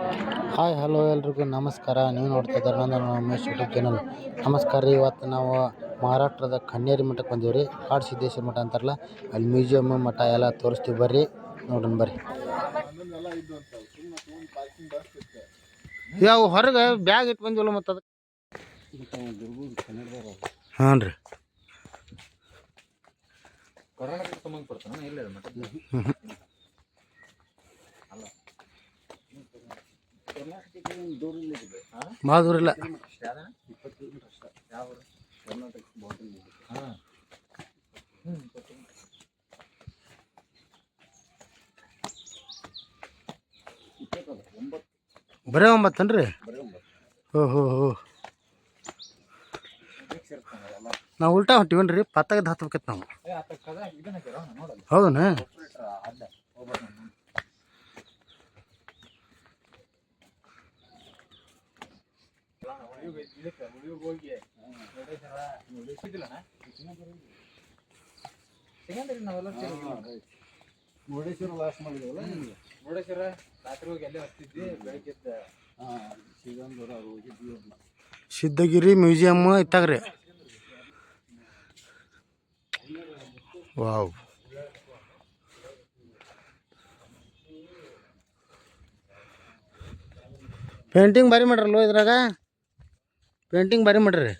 Hi hello ಎಲ್ರಿಗೂ ನಮಸ್ಕಾರ. ನೀವು ನೋಡ್ತಾ ಇದ್ದಾರೆ ನನ್ನ ರಮೇಶ್ ಯೂಟ್ಯೂಬ್ ಚಾನಲ್ ನಮಸ್ಕಾರ ರೀ. ಇವತ್ತು ನಾವು ಮಹಾರಾಷ್ಟ್ರದ ಕಣ್ಣೇರಿ ಮಠಕ್ಕೆ ಬಂದೀವಿ ರೀ. ಕಾಡು ಸಿದ್ದೇಶ್ವರ ಮಠ ಅಂತಾರಲ್ಲ ಅಲ್ಲಿ ಮ್ಯೂಸಿಯಮ್ ಮಠ ಎಲ್ಲ ತೋರಿಸ್ತೀವಿ ಬರ್ರಿ. ನೋಡೋಣ ಬರ್ರಿ. ಯಾವ ಹೊರಗೆ ಬ್ಯಾಗ್ ಇಟ್ಟು ಬಂದಿವಲ್ಲ ಮತ್ತು ಅದಕ್ಕೆ ಹಾಂ ರೀ. ಕೊರೋನಾಕ್ಕೆ ಸಂಬಂಧಪಡ್ತಾನೆ ಇಲ್ಲ ಭಾಳ ದೂರ ಇಲ್ಲ ಬರೇ ಒಂಬತ್ತನ್ರಿ? ಹೋ ಹೋ. ನಾವು ಉಲ್ಟಾ ಹೊಂಟಿವನ್ರಿ? ಪತ್ತಾಗದ ಹತ್ಬೇಕತ್ ನಾವು. ಹೌದನ ಅಲ್ಲ ಹೋಗ್ಬಾರ್ದು ನಾನು ಇದಕ್ಕೆ ಉಳಿಯೋಗಿ ಹೋಗಿ ಮುರುಡೇಶ್ವರ ಮುರುಡೇಶ್ವರ ಸಿಗಂದ್ರಿ ನಾವೆಲ್ಲ ಮುರುಡೇಶ್ವರ ಲಾಸ್ಟ್ ಮಾಡಿದೇವಲ್ಲ ಮುರುಡೇಶ್ವರ ರಾತ್ರಿ ಹೋಗಿ ಅಲ್ಲೇ ಹತ್ತಿದ್ವಿ ಬೆಳಗ್ಗೆ ಸಿಗಂದೂರ ಅವ್ರು ಹೋಗಿದ್ವಿ ಸಿದ್ಧಗಿರಿ ಮ್ಯೂಸಿಯಮ್ ಇತ್ತಾಗ್ರಿ. ವಾವ್. ಪೇಂಟಿಂಗ್ ಭಾರಿ ಮಾಡ್ರಲ್ವ ಇದ್ರಾಗ? ಪೇಂಟಿಂಗ್ ಭಾರಿ ಮಾಡ್ರಿ.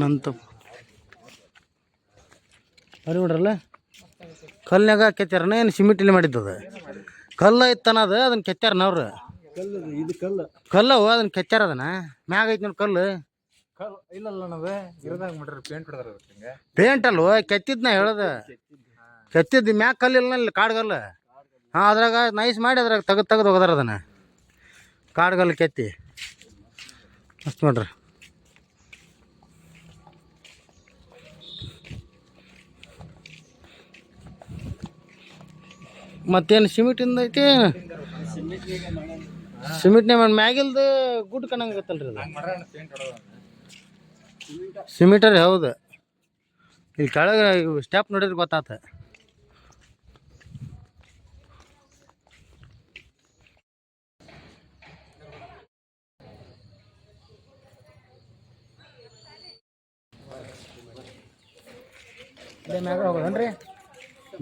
ನಂತ ಭಾರಿ ಮಾಡ್ರಲ್ಲ? ಕಲ್ನಾಗ ಕೆತ್ತಾರನ ಏನು ಸಿಮೆಂಟಲ್ಲಿ ಮಾಡಿದ್ದದ ಕಲ್ಲು ಇತ್ತನದ ಅದನ್ನ ಕೆತ್ತಾರನ ಅವ್ರು? ಕಲ್ಲ ಇದು ಕಲ್ಲು ಕಲ್ಲವು ಅದನ್ನ ಕೆತ್ತಾರ ಅದನ್ನ ಮ್ಯಾಗ ಐತಿ ನೋಡಿ ಕಲ್ಲು. ಇಲ್ಲ ಇಲ್ಲಲ್ಲ ನಾವೇ ಇರದಾಗ ಮಾಡ್ರಿ ಪೇಂಟ್ ಹೊಡೆದ್ರ ಪೇಂಟ್ ಅಲ್ವ? ಕೆತ್ತಿದ್ನ ಹೇಳದ. ಕೆತ್ತಿದ್ದು ಮ್ಯಾಕ್ ಕಲ್ಲಿಲ್ಲ ಇಲ್ಲಿ ಕಾಡ್ಗಲ್ಲ. ಹಾಂ, ಅದ್ರಾಗ ನೈಸ್ ಮಾಡಿ ಅದ್ರಾಗ ತೆಗೆದು ತೆಗೆದು ಹೋಗದಾರ ಅದನ್ನು. ಕಾಡ್ಗಲ್ಲು ಕೆತ್ತಿ. ಅಷ್ಟು ನೋಡ್ರಿ. ಮತ್ತೇನು ಸಿಮೆಂಟಿಂದ ಐತಿ? ಸಿಮೆಂಟ್ನೇ ಮಾಡಿ ಮ್ಯಾಗಿಲ್ದು ಗುಡ್ ಕಣಂಗತ್ತಲ್ರಿ ಅದು. ಸಿಮಿಟರ್ ಹೌದು ಇಲ್ಲಿ ಕೆಳಗೆ ಸ್ಟೆಪ್ ನೋಡಿದ್ರೆ ಗೊತ್ತಾತ. ಇಲ್ಲೇ ಮ್ಯಾಗ ಹೋಗೋದನ್ರಿ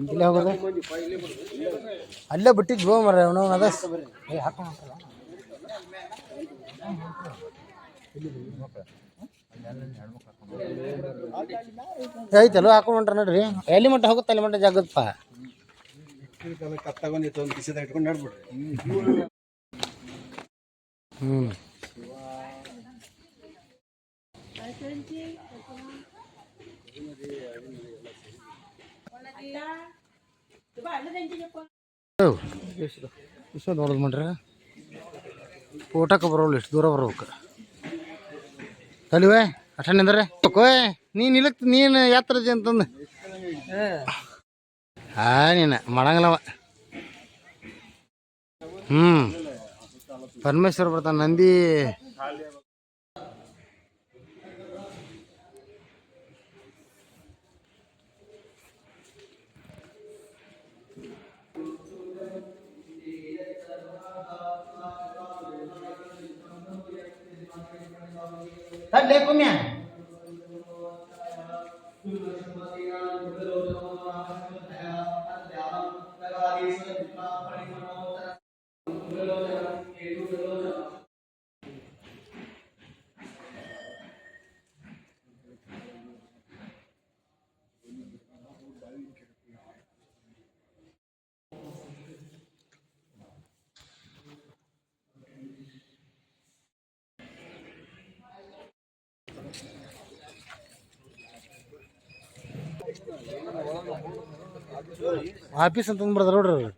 ಇಲ್ಲೇ ಹೋಗೋದು? ಅಲ್ಲೇ ಹೋಗ ಮರ ಅವನು ಅದ. ಹಾಕೋಣ ಐತಲ್ಲ, ಹಾಕೊಂಡು ಹೊಂಟ್ರ ನೋಡ್ರಿ. ಎಲ್ಲಿ ಮಟ್ಟ ಹೋಗುತ್ತೆ, ಅಲ್ಲಿ ಮಟ್ಟ ಜಾಗದಪ್ಪ? ಹ್ಞೂ ಫೋಟೋಕ್ಕೆ ಬರೋಲ್ಲ ಎಷ್ಟು ದೂರ ಬರ್ಬೇಕು. ತಲಿವೆ ಅಟ್ಟ ನಿಂದ್ರೆ ಕೋಯ್ ನೀನು ಇಲ್ಲಕ್ ನೀನು ಯಾತ್ರದಿ ಅಂತಂದು. ಹಾ, ನೀನು ಮಾಡಂಗಿಲ್ಲವ ಹ್ಞೂ ಪರಮೇಶ್ವರ ಬರ್ತಾನೆ, ನಂದಿ. 来，来，后面 ಆಫೀಸ್ ಅಂತ ಬರ್ತಾರೆ ನೋಡ್ರಿ ಅವ್ರು.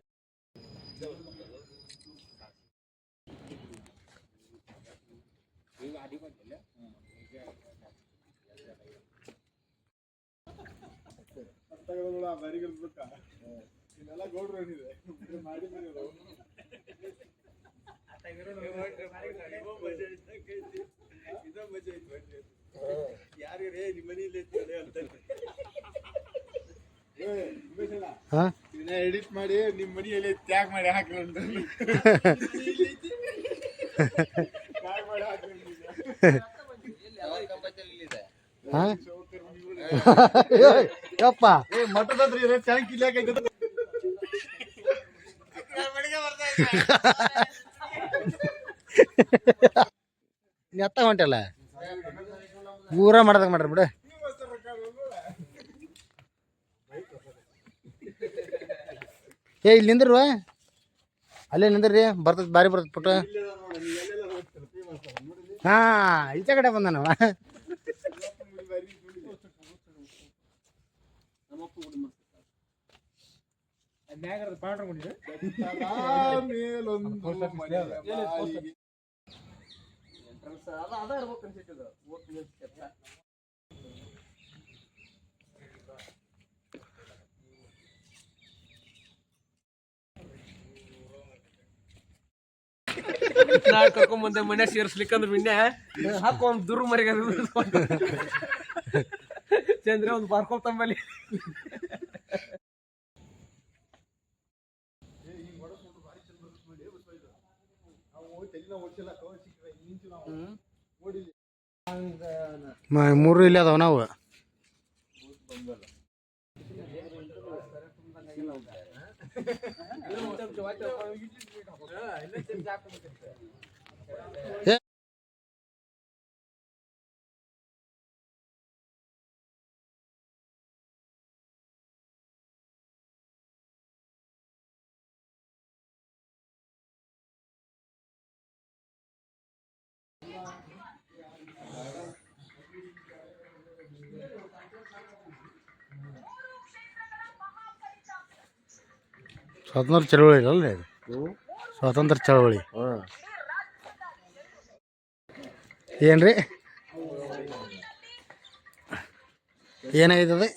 ಯಾರ್ಯಾರೇ ನಿಮ್ಮ ಮನೇಲಿ ಇರ್ತಾರೆ ಹಾಂ? ಎಡಿಟ್ ಮಾಡಿ ನಿಮ್ಮ ಮನೆಯಲ್ಲಿ ತ್ಯಾಗ್ ಮಾಡಿ ಹಾಕಿ. ಯಪ್ಪ. ಟ್ಯಾಂಕ್ ಇಲ್ಲ? ಎತ್ತ ಹೊಂಟಲ್ಲ? ಪೂರ ಮಾಡ್ದಾಗ ಮಾಡ್ರಿ ಬಿಡು. ಏ ಇಲ್ಲಿ ನಿಂದ್ರುವ ಅಲ್ಲೇ ನಿಂದ್ರಿ ಬರ್ತದ ಬಾರಿ ಬರ್ತದ ಪುಟ್ಟ ಇಲ್ಲದ ನೋಡು, ನೀವು ಎಲ್ಲೆಲ್ಲ ಹೋಗ್ತೀರ, famous ಅಲ್ಲ. ನೋಡಿಲ್ಲಿ ಹಾ ಈಚೆ ಕಡೆ ಬಂದನವ ಮುಡಿ ಬಾರಿ ನೋಡಿ. ನಮ್ಮಪ್ಪ ಗುಡಿ ಮಾಡ್ತಾರೆ. ಮ್ಯಾಗ ಪಾಂಡ್ರ ಕೊಂಡಿದೆ ಬೆಟ್ಟದ ಮೇಲೊಂದು ಮನೆಯ ಬಾಗಿಲು. ನಾ ಕರ್ಕೊಂಡ್ ಬಂದೆ ಮನೆ ಸೇರ್ಸ್ಲಿಕ್ಕಂದ್ರ ನಿನ್ನೆ ಹಾಕೋ ಒಂದು ದುರ್ ಮರಿಗೆ ಚಂದ್ರ ಒಂದು ಬಾರ್ಕೋ ತಂಬಲ್ಲಿ ಮ- ಮೂರು ಇಲ್ಲಿ ಅದಾವ ನಾವು. ಚಮಚ ಸ್ವಾತಂತ್ರ್ಯ ಚಳವಳಿ ಅಲ್ಲ ಇದು ಸ್ವಾತಂತ್ರ್ಯ ಚಳವಳಿ. ಏನ್ರಿ? ಏನಾಗಿದೆ?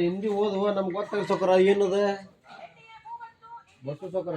ಹಿಂದಿ ಓದುವ ನಮ್ಗೆ ಗೊತ್ತಾಗ ಸೊಕರ ಏನದ? ಬಸ್ಸು ಸೊಕರ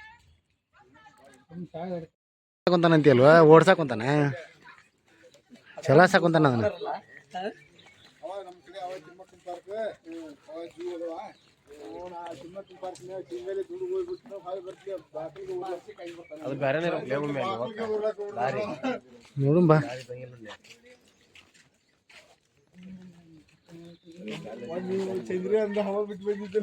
ಕುಂತಾನಂತೀಯಲ್ವ ಓಡ್ಸಾಕ್ ಕುಂತಾನ ಚಲೋ ಕುಂತಾನ ಅದನ್ನ. ಅದು ಬೇರೆನೇ ಊರ್ಲಾಕ. ಬಾ. ಚಂದ್ರಿ ಅಂದ. ಹವಾ ಬಿಟ್ಟು ಬಂದಿದ್ದೆ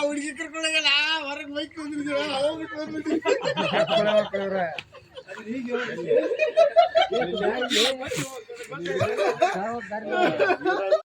ಹುಡುಗಿ ಕರ್ಕೊಂಡೋಗಲ್ಲ ಹೊರಗೆ ಬೈಕ್ ಬಂದಿದ್ದೀರ ಹವ ಬಿಟ್ಟು ಬಂದ್ಬಿಟ್ಟು